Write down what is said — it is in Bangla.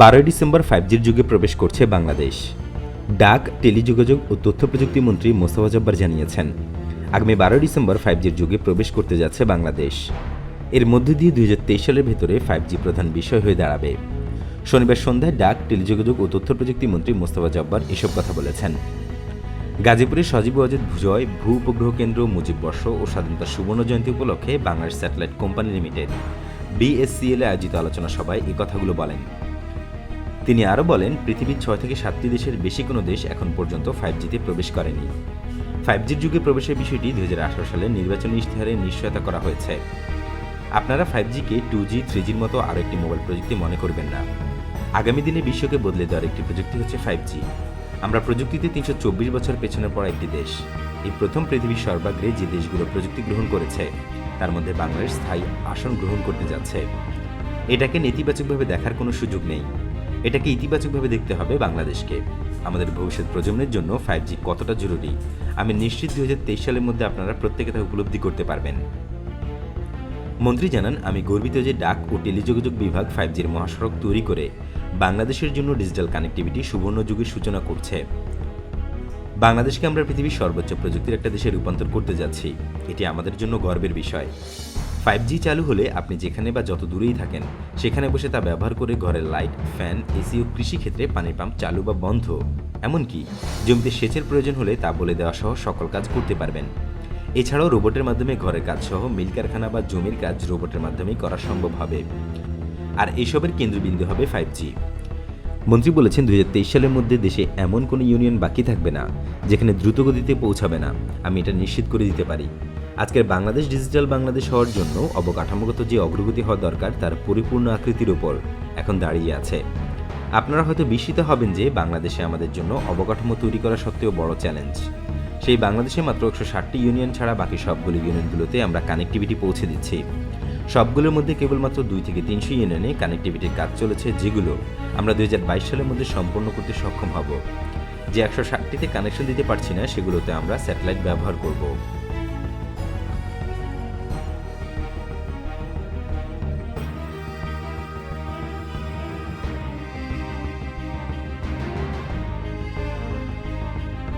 বারোই ডিসেম্বর ফাইভ জির যুগে প্রবেশ করছে বাংলাদেশ। ডাক, টেলিযোগাযোগ ও তথ্য প্রযুক্তি মন্ত্রী মোস্তফা জব্বার জানিয়েছেন, আগামী বারোই ডিসেম্বর ফাইভ জির যুগে প্রবেশ করতে যাচ্ছে বাংলাদেশ। এর মধ্য দিয়ে দুই হাজার তেইশ সালের ভেতরে ফাইভ জি প্রধান বিষয় হয়ে দাঁড়াবে। শনিবার সন্ধ্যায় ডাক, টেলিযোগাযোগ ও তথ্য প্রযুক্তি মন্ত্রী মোস্তফা জব্বার এসব কথা বলেছেন। গাজীপুরের সজীব ওয়াজেদ ভুজয় ভূ উপগ্রহ কেন্দ্র, মুজিব বর্ষ ও স্বাধীনতা সুবর্ণ জয়ন্তী উপলক্ষে Bangladesh satellite company limited, BSCL এ আয়োজিত আলোচনা সভায় এই কথাগুলো বলেন। তিনি আরও বলেন, পৃথিবীর ছয় থেকে সাতটি দেশের বেশি কোনো দেশ এখন পর্যন্ত ফাইভ জিতে প্রবেশ করেনি। ফাইভ জির যুগে প্রবেশের বিষয়টি দুই সালে নির্বাচনী ইশতেহারে নিশ্চয়তা করা হয়েছে। আপনারা ফাইভ জিকে টু জি, থ্রি জির মতো আরও একটি মোবাইল প্রযুক্তি মনে করবেন না। আগামী দিনে বিশ্বকে বদলে দেওয়ার একটি প্রযুক্তি হচ্ছে ফাইভ জি আমরা প্রযুক্তিতে তিনশো চব্বিশ বছর পেছনে পড়া একটি দেশ। এই প্রথম পৃথিবীর সর্বাগ্রে যে দেশগুলো প্রযুক্তি গ্রহণ করেছে, তার মধ্যে বাংলাদেশ স্থায়ী আসন গ্রহণ করতে যাচ্ছে। এটাকে নেতিবাচকভাবে দেখার কোনো সুযোগ নেই। এটাকে ইতিবাচকভাবে দেখতে হবে বাংলাদেশকে। আমাদের ভবিষ্যৎ প্রজন্মের জন্য ফাইভ জি কতটা জরুরি, আমি নিশ্চিত দুই হাজার তেইশ সালের মধ্যে আপনারা প্রত্যেকে তা উপলব্ধি করতে পারবেন। মন্ত্রী জানান, আমি গর্বিত যে ডাক ও টেলিযোগাযোগ বিভাগ ফাইভ জির মহাসড়ক তৈরি করে বাংলাদেশের জন্য ডিজিটাল কানেক্টিভিটি সুবর্ণ যুগের সূচনা করছে। বাংলাদেশকে আমরা পৃথিবীর সর্বোচ্চ প্রযুক্তির একটা দেশে রূপান্তর করতে যাচ্ছি, এটি আমাদের জন্য গর্বের বিষয়। ফাইভ জি চালু হলে আপনি যেখানে বা যত দূরেই থাকেন, সেখানে বসে তা ব্যবহার করে ঘরের লাইট ফ্যান এসি ও কৃষিক্ষেত্রে পানির পাম্প চালু বা বন্ধ। এমনকি জমিতে সেচের প্রয়োজন হলে তা বলে দেওয়া সহ সকল কাজ করতে পারবেন। এছাড়াও রোবটের মাধ্যমে ঘরের কাজ সহ মিল কারখানা বা জমির কাজ রোবটের মাধ্যমেই করা সম্ভব হবে। আর এসবের কেন্দ্রবিন্দু হবে ফাইভ জি মন্ত্রী বলেছেন দু হাজার তেইশ সালের মধ্যে দেশে এমন কোনো ইউনিয়ন বাকি থাকবে না, যেখানে দ্রুতগতিতে পৌঁছাবে না। আমি এটা নিশ্চিত করে দিতে পারি। আজকের বাংলাদেশ ডিজিটাল বাংলাদেশ হওয়ার জন্য অবকাঠামোগত যে অগ্রগতি হওয়া দরকার, তার পরিপূর্ণ আকৃতির উপর এখন দাঁড়িয়ে আছে। আপনারা হয়তো বিস্মিত হবেন যে বাংলাদেশে আমাদের জন্য অবকাঠামো তৈরি করা সত্ত্বেও বড় চ্যালেঞ্জ। সেই বাংলাদেশে মাত্র একশো ষাটটি ইউনিয়ন ছাড়া বাকি সবগুলো ইউনিয়নগুলোতে আমরা কানেক্টিভিটি পৌঁছে দিচ্ছি। সবগুলোর মধ্যে কেবলমাত্র দুই থেকে তিনশো ইউনিয়নে কানেক্টিভিটির কাজ চলেছে, যেগুলো আমরা দু হাজার বাইশ সালের মধ্যে সম্পন্ন করতে সক্ষম হব। যে একশো ষাটটিতে কানেকশন দিতে পারছি না, সেগুলোতে আমরা স্যাটেলাইট ব্যবহার করব।